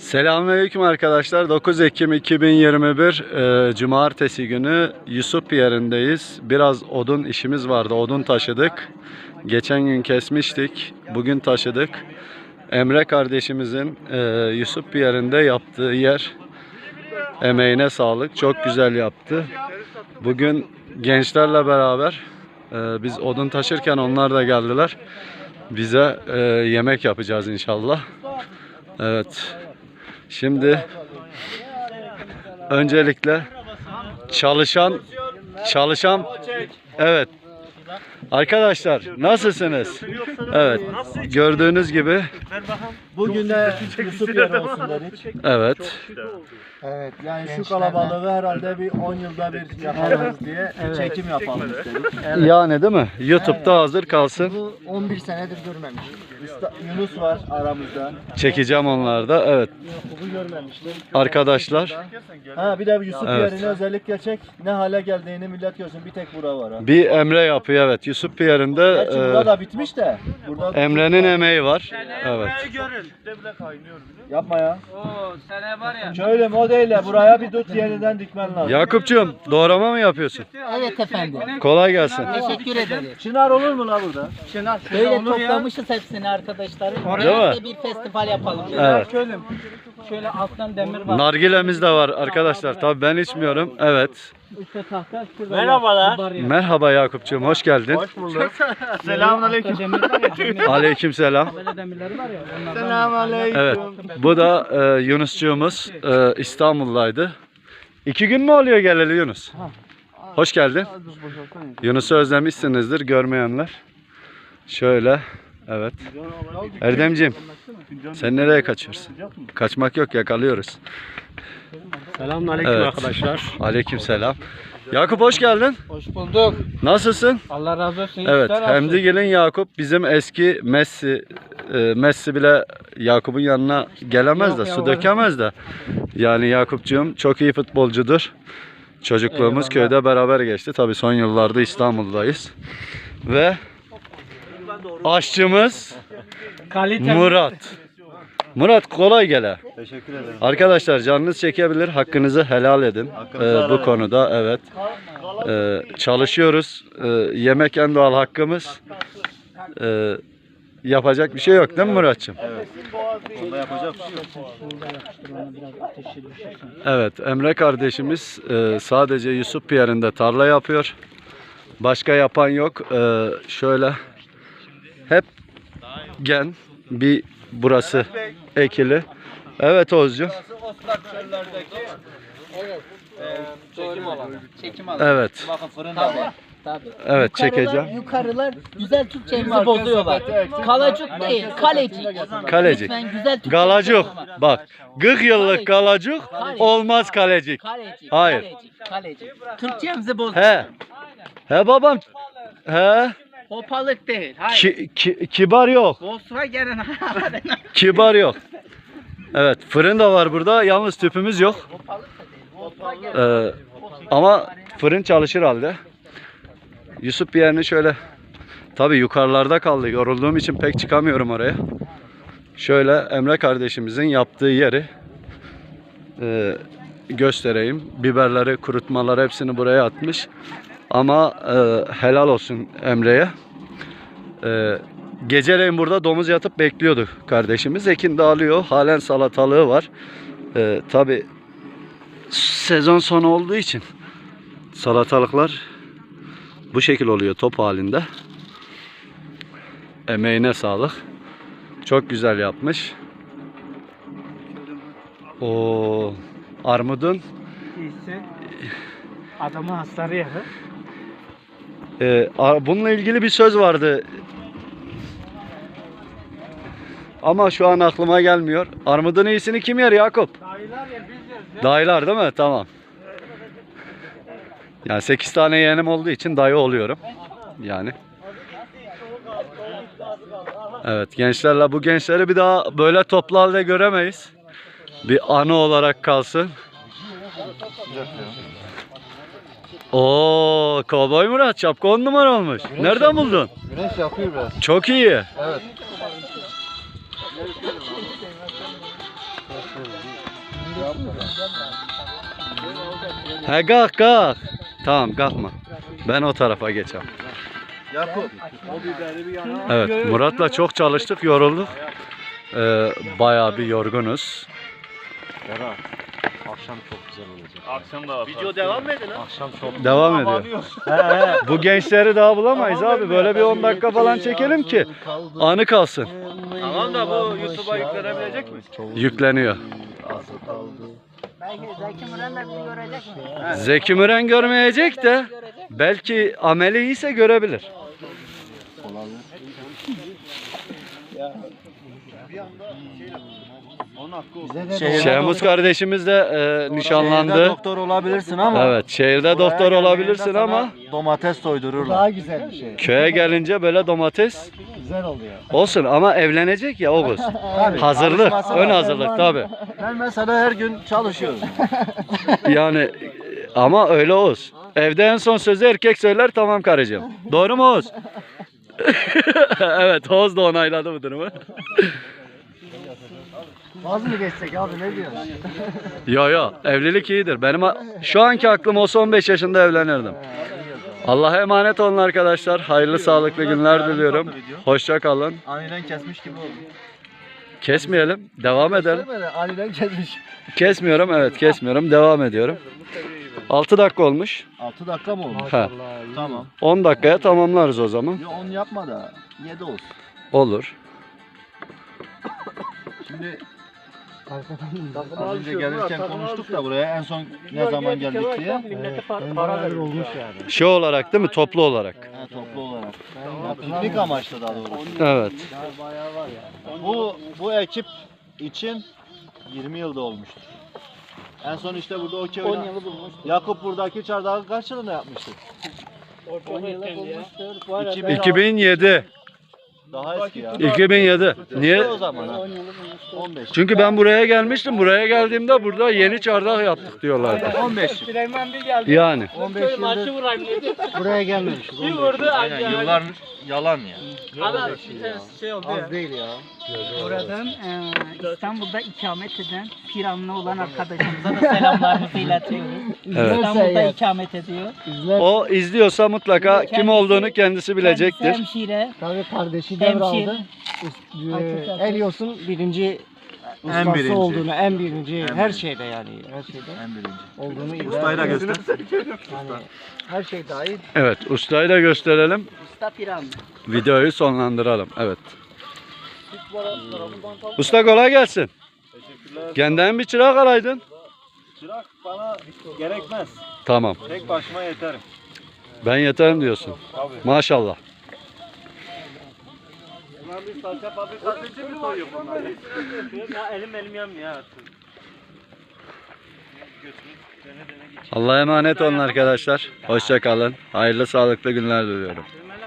Selamünaleyküm arkadaşlar. 9 Ekim 2021 e, Cumartesi günü Yusuf yerindeyiz. Biraz odun işimiz vardı. Odun taşıdık. Geçen gün kesmiştik. Bugün taşıdık. Emre kardeşimizin e, Yusuf yerinde yaptığı yer emeğine sağlık. Çok güzel yaptı. Bugün gençlerle beraber e, biz odun taşırken onlar da geldiler. Bize e, yemek yapacağız inşallah. Evet. Şimdi öncelikle çalışan çalışan evet Arkadaşlar nasılsınız? Evet. Gördüğünüz gibi Bugün de Yusuf yer olsun dedik. evet. Evet yani şu kalabalığı herhalde bir 10 yılda bir yaparız diye bir çekim yapalım istedik. Yani değil mi? YouTube'da hazır kalsın. Bu 11 senedir görmemiş. Yunus var aramızda. Çekeceğim onları da. Evet. Bu görmemiştim. Arkadaşlar Ha bir de Yusuf Evet. yerini özellikle çek. Ne hale geldiğini millet görsün. Bir tek bura var ha. bir Emre yapıyor evet. Yusuf yerinde Gerçi burada da bitmiş de. Burada Emre'nin emeği var. Evet. Dipte bile kaynıyor biliyor musun? Yapma ya. Oo sene var ya. Şöyle modelle buraya bir dut yeniden dikmen lazım. Yakup'cum doğrama mı yapıyorsun? Evet efendim. Kolay gelsin. Teşekkür ederim. Çınar olur mu la burada? Böyle toplamışız hepsini arkadaşlar. Değil mi? Birlikte bir festival yapalım. Evet. Şöyle, şöyle alttan demir var. Nargilemiz de var arkadaşlar. Tabii ben içmiyorum. Evet. Üstte tahta. şurada Merhabalar. bar ya. Merhaba Yakup'cum. Hoş geldin. bulduk. Demir. Aleykümselam. Böyle demirleri var ya. Onlardan Selamünaleyküm. Evet. Bu da e, Yunusçuğumuz e, İstanbul'daydı. İki gün mü oluyor geleli Yunus? Hoş geldin. Yunus'u özlemişsinizdir görmeyenler. Şöyle. Evet. Erdemciğim. Sen nereye kaçıyorsun? Kaçmak yok yakalıyoruz. Selamünaleyküm Evet. arkadaşlar. Aleykümselam. Yakup hoş geldin. Hoş bulduk. Nasılsın? Allah razı olsun. Evet, olsun. Hemdigil'in Yakup bizim eski Messi. E, Messi bile Yakup'un yanına gelemez de, Yok su dökemez de. Yani Yakup'cuğum çok iyi futbolcudur. Çocukluğumuz Eyvallah. köyde beraber geçti. Tabii son yıllarda İstanbul'dayız. Ve aşçımız Kalite. Murat. Murat kolay gele. Teşekkür ederim. Arkadaşlar canınız çekebilir. Hakkınızı helal edin. Ee, bu konuda evet. Ee, çalışıyoruz. Ee, yemek en doğal hakkımız. Ee, yapacak bir şey yok değil mi Muratçım? Bunda yapacak bir şey yok. Evet Emre kardeşimiz e, sadece Yusuf yerinde tarla yapıyor. Başka yapan yok. Ee, şöyle hep gen bir burası ekili. Evet Oğuzcuğum. Çekim alanı. Çekim alanı. Evet. Bakın fırın Tabii. Tabii. Evet çekeceğim. Yukarılar güzel Türkçemizi bozuyorlar. Kalacık değil, kalecik. Kalecik. Lütfen güzel Türkçe Galacuk. kullanma. Bak 40 yıllık galacuk olmaz kalecik. Kalecik. Hayır. Kalecik. Kalecik. Türkçemizi bozuyor. He. He babam. He. Hopalık değil. Hayır. Ki, ki- kibar yok. Volkswagen'in Kibar yok. Evet fırın da var burada. Yalnız tüpümüz yok. Ee, ama fırın çalışır halde. Yusuf bir yerini şöyle tabi yukarılarda kaldı. Yorulduğum için pek çıkamıyorum oraya. Şöyle Emre kardeşimizin yaptığı yeri e, göstereyim. Biberleri, kurutmaları hepsini buraya atmış. Ama e, helal olsun Emre'ye. E, geceleyin burada domuz yatıp bekliyordu kardeşimiz. Ekin dağılıyor. Halen salatalığı var. E, Tabi sezon sonu olduğu için salatalıklar bu şekil oluyor top halinde. Emeğine sağlık. Çok güzel yapmış. O armudun İyisi. Adamı hastane yakı. Ee, bununla ilgili bir söz vardı. Ama şu an aklıma gelmiyor. Armudun iyisini kim yer Yakup? Dayılar ya biz yeriz. Dayılar değil mi? Tamam. Yani 8 tane yeğenim olduğu için dayı oluyorum. Yani. Evet gençlerle bu gençleri bir daha böyle toplu halde göremeyiz. Bir anı olarak kalsın. Oo, Kovboy Murat şapka on numara olmuş. Nereden buldun? Güneş yapıyor biraz. Çok iyi. Evet. He kalk kalk. Tamam kalkma. Ben o tarafa geçeceğim. Yakup. Evet Murat'la çok çalıştık yorulduk. Ee, bayağı bir yorgunuz. Akşam çok güzel olacak. Akşam da Video devam mı edin ha? Akşam çok Devam ediyor. Bu gençleri daha bulamayız abi. Böyle bir 10 dakika falan çekelim ki anı kalsın. Tamam da bu YouTube'a yüklenebilecek mi? Yükleniyor. Zeki Müren de bizi görecek mi? Zeki Müren görmeyecek de belki ameli iyiyse görebilir. Şehmuz kardeşimiz de e, Şehirde nişanlandı. doktor olabilirsin ama. Evet şehirde doktor olabilirsin ama Domates soydururlar. Daha güzel bir şey. köye gelince böyle domates Güzel oluyor. olsun ama evlenecek ya o kız. Hazırlık, ön hazırlık tabi. Ben mesela her gün çalışıyorum. Yani ama öyle Oğuz. Evde en son sözü erkek söyler tamam karıcığım. Doğru mu Oğuz? evet Oğuz da onayladı bu durumu. Vaz mı geçsek abi ne diyorsun? Yo yo evlilik iyidir. Benim şu anki aklım olsa 15 yaşında evlenirdim. Allah'a emanet olun arkadaşlar. Hayırlı sağlıklı günler diliyorum. Hoşça kalın. Aniden kesmiş gibi oldu. Kesmeyelim. Devam edelim. Aniden kesmiş. Kesmiyorum. Evet kesmiyorum. Devam ediyorum. 6 dakika olmuş. 6 dakika mı oldu? Ha. Tamam. 10 dakikaya tamamlarız o zaman. Ya 10 yapma da 7 olsun. Olur. Şimdi az önce gelirken konuştuk da buraya en son ne zaman geldik diye. Millete para, olmuş yani. Şey olarak değil mi? Toplu olarak. Ha, toplu olarak. Piknik amaçlı daha doğrusu. Evet. Bu bu ekip için 20 yılda olmuştur. En son işte burada okey 10 oyna- yılı bulmuş. Yakup buradaki çardağı kaç yılında yapmıştı? 10 yılı bulmuştur. Bu arada 2000 2007. Daha eski ya. 2007. Niye? O zaman ha. 10 yılı bulmuştur. 15. Çünkü ben buraya gelmiştim. Buraya geldiğimde burada yeni çardak yaptık diyorlardı. 15. Süleyman bir geldi. Yani. 15 Köy maçı yıldır vurayım dedi. buraya gelmemiş. Bir vurdu. Aynen yıllarmış yalan ya. Adam şey oldu ya. Az değil ya. Buradan e, İstanbul'da ikamet eden Firanlı olan arkadaşımıza da selamlarımızı iletiyoruz. Evet. İstanbul'da ikamet ediyor. İzler. O izliyorsa mutlaka kim olduğunu kendisi bilecektir. Kendisi hemşire. Tabii kardeşi. Devraldı. Üst- Açık e, açık. Elios'un birinci ustası birinci. olduğunu, en birinci, En her birinci. şeyde yani, her şeyde En birinci. olduğunu iddia Ustayı da göster. Yani her şey dahil. Evet, ustayı da gösterelim. Usta Firanlı. Videoyu sonlandıralım. Evet. Usta kolay gelsin. Kendin bir çırak alaydın. Çırak bana gerekmez. Tamam. Tek başıma yeterim. Ben yeterim diyorsun. Tabii. Maşallah. Bunlar bir salça fabrikası için mi soyuyor bunlar? ya elim elim yanmıyor ya. Allah'a emanet olun arkadaşlar. Hoşça kalın. Hayırlı sağlıklı günler diliyorum.